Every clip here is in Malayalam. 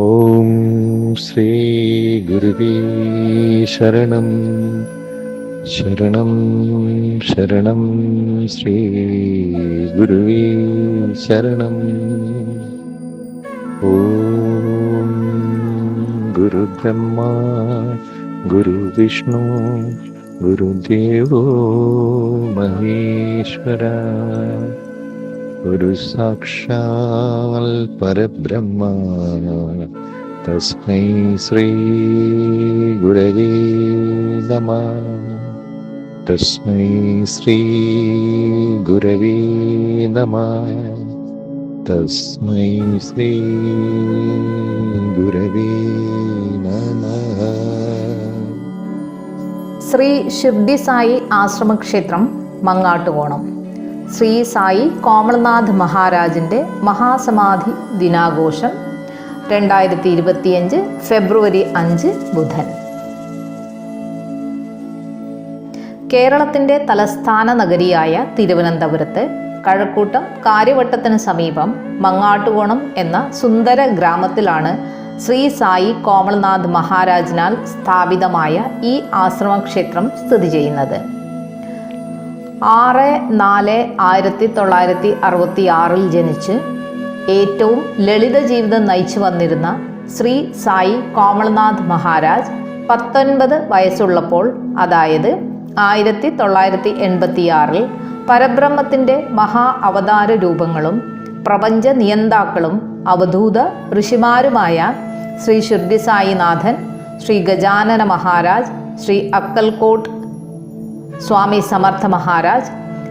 ॐ श्रीगुरुवे शरणं शरणं शरणं श्रीगुरुवे शरणम् ॐ गुरुब्रह्मा गुरुविष्णु गुरुदेवो महेश्वरा ഒരു സാക്ഷാൽ പരബ്രഹ്മ. തസ്മൈ ശ്രീ ഗുരവേ നമ. തസ്മൈ ശ്രീ ഗുരവേ നമ. തസ്മൈ ശ്രീ ഗുരവേ നമ. ശ്രീ ഷിർഡി സായി ആശ്രമക്ഷേത്രം മങ്ങാട്ടുകോണം. ശ്രീ സായി കോമൾനാഥ് മഹാരാജിന്റെ മഹാസമാധി ദിനാഘോഷം രണ്ടായിരത്തി ഇരുപത്തിയഞ്ച് ഫെബ്രുവരി അഞ്ച് ബുധൻ. കേരളത്തിന്റെ തലസ്ഥാന നഗരിയായ തിരുവനന്തപുരത്ത് കഴക്കൂട്ടം കാര്യവട്ടത്തിന് സമീപം മങ്ങാട്ടുകോണം എന്ന സുന്ദര ഗ്രാമത്തിലാണ് ശ്രീ സായി കോമൾനാഥ് മഹാരാജിനാൽ സ്ഥാപിതമായ ഈ ആശ്രമക്ഷേത്രം സ്ഥിതി ചെയ്യുന്നത്. ആറ് നാല് ആയിരത്തി തൊള്ളായിരത്തി അറുപത്തി ആറിൽ ജനിച്ച് ഏറ്റവും ലളിത ജീവിതം നയിച്ചു വന്നിരുന്ന ശ്രീ സായി കോമൾനാഥ് മഹാരാജ് പത്തൊൻപത് വയസ്സുള്ളപ്പോൾ അതായത് ആയിരത്തി തൊള്ളായിരത്തി എൺപത്തിയാറിൽ പരബ്രഹ്മത്തിന്റെ മഹാ അവതാര രൂപങ്ങളും പ്രപഞ്ച നിയന്താക്കളും അവധൂത ഋഷിമാരുമായ ശ്രീ ഷിർഡി സായിനാഥൻ ശ്രീ ഗജാനന മഹാരാജ് ശ്രീ അക്കൽകോട്ട് സ്വാമി സമർത്ഥ മഹാരാജ്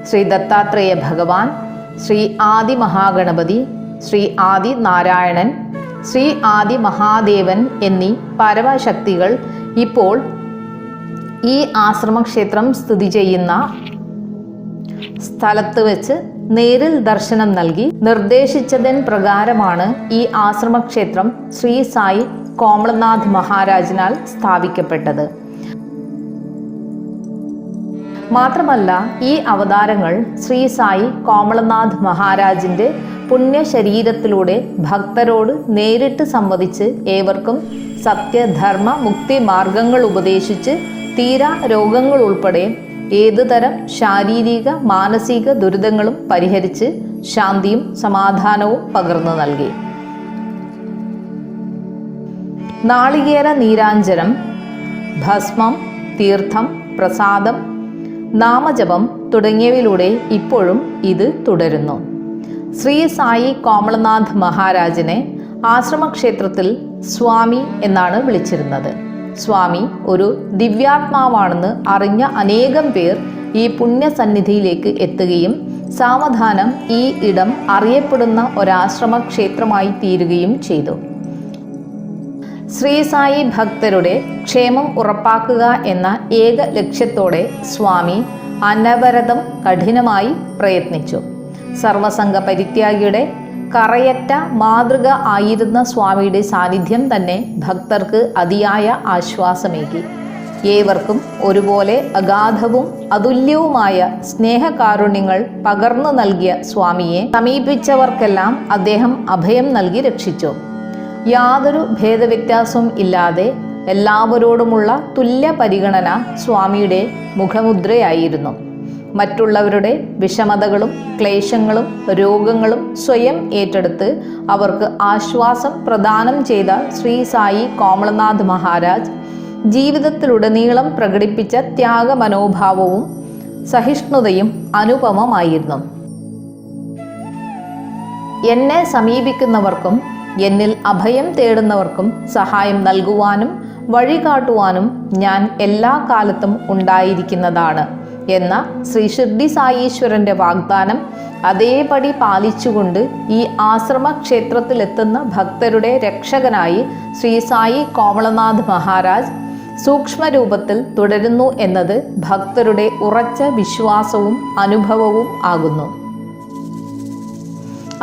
ശ്രീ ദത്താത്രേയ ഭഗവാൻ ശ്രീ ആദി മഹാഗണപതി ശ്രീ ആദി നാരായണൻ ശ്രീ ആദി മഹാദേവൻ എന്നീ പരമശക്തികൾ ഇപ്പോൾ ഈ ആശ്രമക്ഷേത്രം സ്ഥിതി ചെയ്യുന്ന സ്ഥലത്ത് വെച്ച് നേരിൽ ദർശനം നൽകി നിർദ്ദേശിച്ചതിൻ പ്രകാരമാണ് ഈ ആശ്രമക്ഷേത്രം ശ്രീ സായി കോമളനാഥ് മഹാരാജിനാൽ സ്ഥാപിക്കപ്പെട്ടത്. മാത്രമല്ല ഈ അവതാരങ്ങൾ ശ്രീ സായി കോമളനാഥ് മഹാരാജിന്റെ പുണ്യശരീരത്തിലൂടെ ഭക്തരോട് നേരിട്ട് സംവദിച്ച് ഏവർക്കും സത്യധർമ്മ മുക്തി മാർഗങ്ങൾ ഉപദേശിച്ച് തീരാ രോഗങ്ങൾ ഉൾപ്പെടെ ഏതുതരം ശാരീരിക മാനസിക ദുരിതങ്ങളും പരിഹരിച്ച് ശാന്തിയും സമാധാനവും പകർന്നു നൽകി. നാളികേര നീരാഞ്ജനം ഭസ്മം തീർത്ഥം പ്രസാദം നാമജപം തുടങ്ങിയവയിലൂടെ ഇപ്പോഴും ഇത് തുടരുന്നു. ശ്രീ സായി കോമളനാഥ് മഹാരാജിനെ ആശ്രമക്ഷേത്രത്തിൽ സ്വാമി എന്നാണ് വിളിച്ചിരുന്നത്. സ്വാമി ഒരു ദിവ്യാത്മാവാണെന്ന് അറിഞ്ഞ അനേകം പേർ ഈ പുണ്യസന്നിധിയിലേക്ക് എത്തുകയും സാവധാനം ഈ ഇടം അറിയപ്പെടുന്ന ഒരാശ്രമ ക്ഷേത്രമായി തീരുകയും ചെയ്തു. ശ്രീ സായി ഭക്തരുടെ ക്ഷേമം ഉറപ്പാക്കുക എന്ന ഏക ലക്ഷ്യത്തോടെ സ്വാമി അനവരതം കഠിനമായി പ്രയത്നിച്ചു. സർവസംഘ പരിത്യാഗിയുടെ കറയറ്റ മാതൃക ആയിരുന്ന സ്വാമിയുടെ സാന്നിധ്യം തന്നെ ഭക്തർക്ക് അതിയായ ആശ്വാസമേകി. ഏവർക്കും ഒരുപോലെ അഗാധവും അതുല്യവുമായ സ്നേഹകാരുണ്യങ്ങൾ പകർന്നു നൽകിയ സ്വാമിയെ സമീപിച്ചവർക്കെല്ലാം അദ്ദേഹം അഭയം നൽകി രക്ഷിച്ചു. യാതൊരു ഭേദവ്യത്യാസവും ഇല്ലാതെ എല്ലാവരോടുമുള്ള തുല്യ പരിഗണന സ്വാമിയുടെ മുഖമുദ്രയായിരുന്നു. മറ്റുള്ളവരുടെ വിഷമതകളും ക്ലേശങ്ങളും രോഗങ്ങളും സ്വയം ഏറ്റെടുത്ത് അവർക്ക് ആശ്വാസം പ്രദാനം ചെയ്ത ശ്രീ സായി കോമളനാഥ് മഹാരാജ് ജീവിതത്തിലുടനീളം പ്രകടിപ്പിച്ച ത്യാഗ മനോഭാവവും സഹിഷ്ണുതയും അനുപമമായിരുന്നു. എന്നെ സമീപിക്കുന്നവർക്കും എന്നിൽ അഭയം തേടുന്നവർക്കും സഹായം നൽകുവാനും വഴികാട്ടുവാനും ഞാൻ എല്ലാ കാലത്തും ഉണ്ടായിരിക്കുന്നതാണ് എന്ന ശ്രീ ഷിർഡി സായീശ്വരന്റെ വാഗ്ദാനം അതേപടി പാലിച്ചുകൊണ്ട് ഈ ആശ്രമ ക്ഷേത്രത്തിലെത്തുന്ന ഭക്തരുടെ രക്ഷകനായി ശ്രീ സായി കോമളനാഥ് മഹാരാജ് സൂക്ഷ്മരൂപത്തിൽ തുടരുന്നു എന്നത് ഭക്തരുടെ ഉറച്ച വിശ്വാസവും അനുഭവവും ആകുന്നു.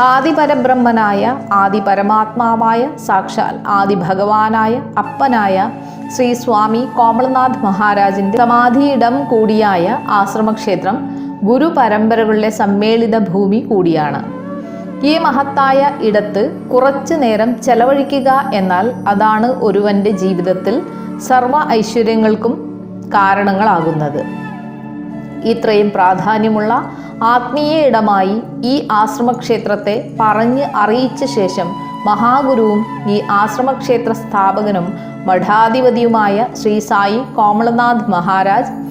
ആദിപരബ്രഹ്മനായ ആദിപരമാത്മാവായ സാക്ഷാൽ ആദി ഭഗവാനായ അപ്പനായ ശ്രീ സ്വാമി കോമളനാഥ് മഹാരാജിന്റെ സമാധിയിടം കൂടിയായ ആശ്രമക്ഷേത്രം ഗുരു പരമ്പരകളുടെ സമ്മേളിത ഭൂമി കൂടിയാണ്. ഈ മഹത്തായ ഇടത്ത് കുറച്ചു നേരം ചെലവഴിക്കുക എന്നാൽ അതാണ് ഒരുവന്റെ ജീവിതത്തിൽ സർവ ഐശ്വര്യങ്ങൾക്കും കാരണങ്ങളാകുന്നത്. ഇത്രയും പ്രാധാന്യമുള്ള ആത്മീയ ഇടമായി ഈ ആശ്രമക്ഷേത്രത്തെ പറഞ്ഞ് അറിയിച്ച ശേഷം മഹാഗുരുവും ഈ ആശ്രമക്ഷേത്ര സ്ഥാപകനും മഠാധിപതിയുമായ ശ്രീ സായി കോമളനാഥ് മഹാരാജ്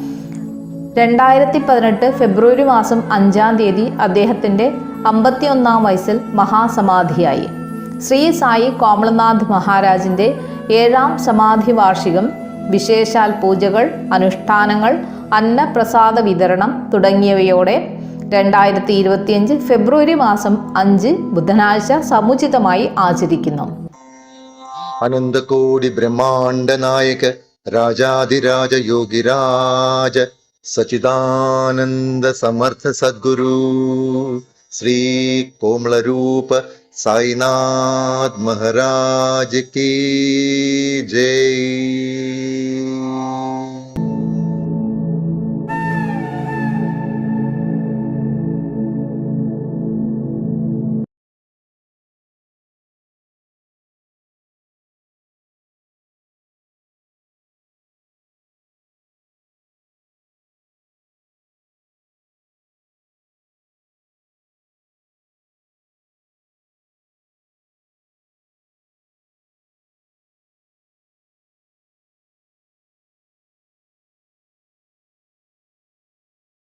രണ്ടായിരത്തി പതിനെട്ട് ഫെബ്രുവരി മാസം അഞ്ചാം തീയതി അദ്ദേഹത്തിന്റെ അമ്പത്തിയൊന്നാം വയസ്സിൽ മഹാസമാധിയായി. ശ്രീ സായി കോമളനാഥ് മഹാരാജിന്റെ ഏഴാം സമാധി വാർഷികം വിശേഷാൽ പൂജകൾ അനുഷ്ഠാനങ്ങൾ അന്നപ്രസാദ വിതരണം തുടങ്ങിയവയോടെ രണ്ടായിരത്തി ഇരുപത്തിയഞ്ച് ഫെബ്രുവരി മാസം അഞ്ച് ബുധനാഴ്ച സമുചിതമായി ആചരിക്കുന്നു. അനന്തകോടി ബ്രഹ്മാണ്ട നായക രാജാതിരാജ യോഗിരാജ സച്ചിദാനന്ദ സമർത്ഥ സദ്ഗുരു ശ്രീ കോമളരൂപ സായിനാഥ് മഹാരാജ് കീ ജയ്.